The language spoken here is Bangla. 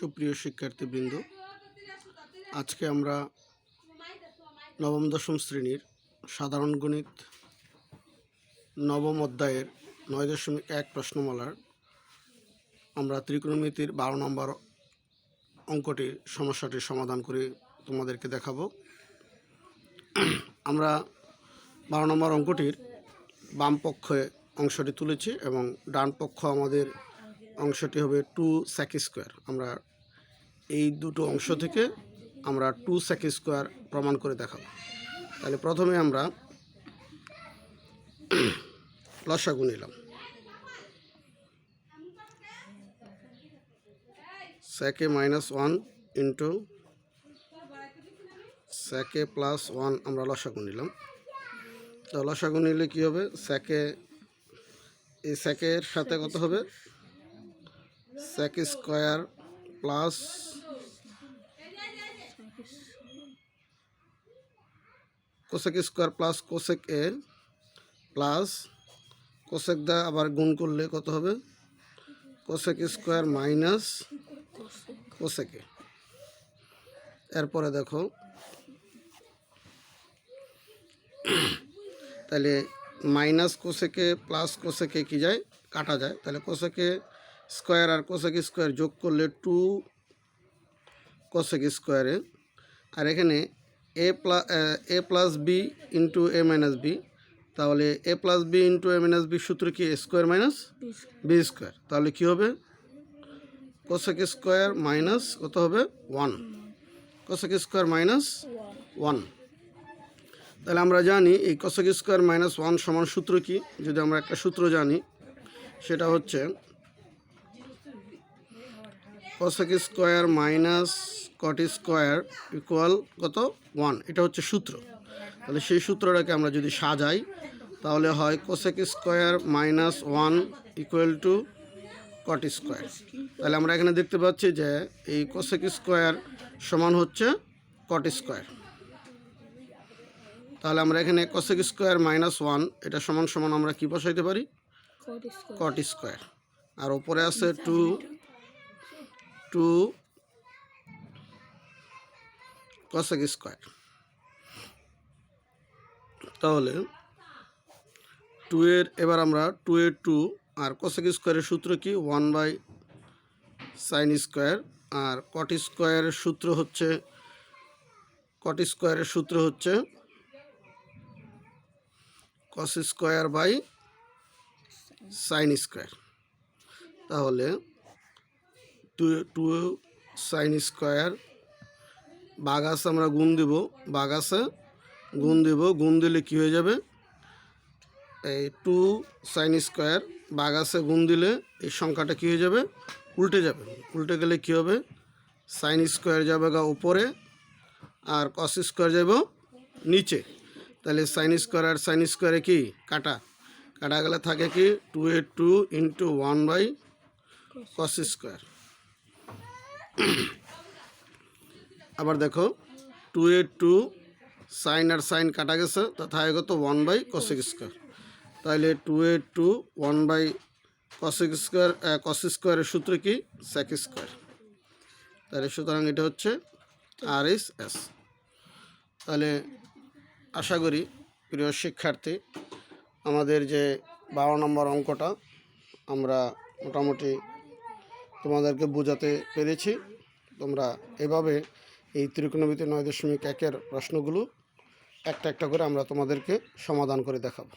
সুপ্রিয় শিক্ষার্থীবৃন্দ, আজকে আমরা নবম দশম শ্রেণির সাধারণ গণিত নবম অধ্যায়ের নয় দশমিক এক প্রশ্নমালার আমরা ত্রিকোণমিতির বারো নম্বর অঙ্কটির সমস্যাটির সমাধান করে তোমাদেরকে দেখাবো। আমরা বারো নম্বর অঙ্কটির বাম পক্ষে অংশটি তুলেছি এবং ডান পক্ষ আমাদের অংশটি হবে টু স্যাক স্কোয়ার আমরা এই দুটো অংশ থেকে আমরা টু স্যাক স্কোয়ার প্রমাণ করে দেখাবো। তাহলে প্রথমে আমরা লসাগু নিলাম। Sec A minus one into sec A plus one আমরা লসাগু নিলাম। তো লসাগু নিলে কী হবে? স্যাকে এই স্যাকের সাথে কত হবে? Sec square plus cosec square plus cosec A plus cosec দা আবার গুণ করলে কত হবে? Cosec square minus cosec A এরপরে দেখো, তাহলে মাইনাস কোসেকে প্লাস কোসেকে কি যায়? কাটা যায়। তাহলে কোসেকে স্কোয়ার আর কোসেক স্কোয়ার যোগ করলে টু কোসেক স্কোয়ারে আর এখানে A plus A plus B into A minus B তাহলে A plus B into A minus B সূত্র কি? A square minus B square তাহলে কি হবে? কোসেক স্কোয়ার মাইনাস কত হবে? One cosec square minus one তাহলে আমরা জানি এই কোসেক স্কোয়ার মাইনাস ওয়ান সমান সূত্র কি? যদি আমরা একটা সূত্র জানি সেটা হচ্ছে cosec square minus cot square equal কত? ওয়ান। এটা হচ্ছে সূত্র। তাহলে সেই সূত্রটাকে আমরা যদি সাজাই তাহলে হয় cosec square minus one equal two cot square. তাহলে আমরা এখানে দেখতে পাচ্ছি যে এই কোসেক স্কোয়ার সমান হচ্ছে কট স্কোয়ার। তাহলে আমরা এখানে কোসেক স্কোয়ার মাইনাস ওয়ান এটা সমান সমান আমরা কি বসাইতে পারি? Cot square. আর ওপরে আছে টু। টু কসেক স্কোয়ার তাহলে টু এর, এবার আমরা টু এর টু আর কসেক স্কোয়ারের সূত্র কি? ওয়ান বাই সাইন স্কোয়ার আর কট স্কোয়ারের সূত্র হচ্ছে কট স্কোয়ারের সূত্র হচ্ছে cos square by sine square তাহলে টু টু সাইন স্কোয়ার। বাগাস আমরা গুণ দেব, বাগাসে গুণ দেব, গুণ দিলে কী হয়ে যাবে? এই টু সাইন স্কোয়ার, বাগাসে গুণ দিলে এই সংখ্যাটা কী হয়ে যাবে? উল্টে যাবে। উল্টে গেলে কী হবে? সাইন স্কোয়ার যাবে গা উপরে আর কস স্কোয়ার যাব নিচে। তাহলে সাইন স্কোয়ার আর সাইন স্কোয়ারে কি? কাটা। কাটা গেলে থাকে কি? Two A two into one by cos square. আবার দেখো টু এ টু সাইন আর সাইন কাটা গেছে তা থাকে কত ওয়ান বাই কসিক স্কোয়ার তাহলে two A two one by cosec square cos স্কোয়ারের সূত্র কি? স্যাক স্কোয়ার তাহলে সুতরাং এটা হচ্ছে আর এস এস তাহলে আশা করি প্রিয় শিক্ষার্থী, আমাদের যে বারো নম্বর অঙ্কটা আমরা মোটামুটি তোমাদেরকে বোঝাতে পেরেছি। তোমরা এভাবে এই ত্রিকোণমিতি নয় দশমিক একের প্রশ্নগুলো একটা একটা করে আমরা তোমাদেরকে সমাধান করে দেখাবো।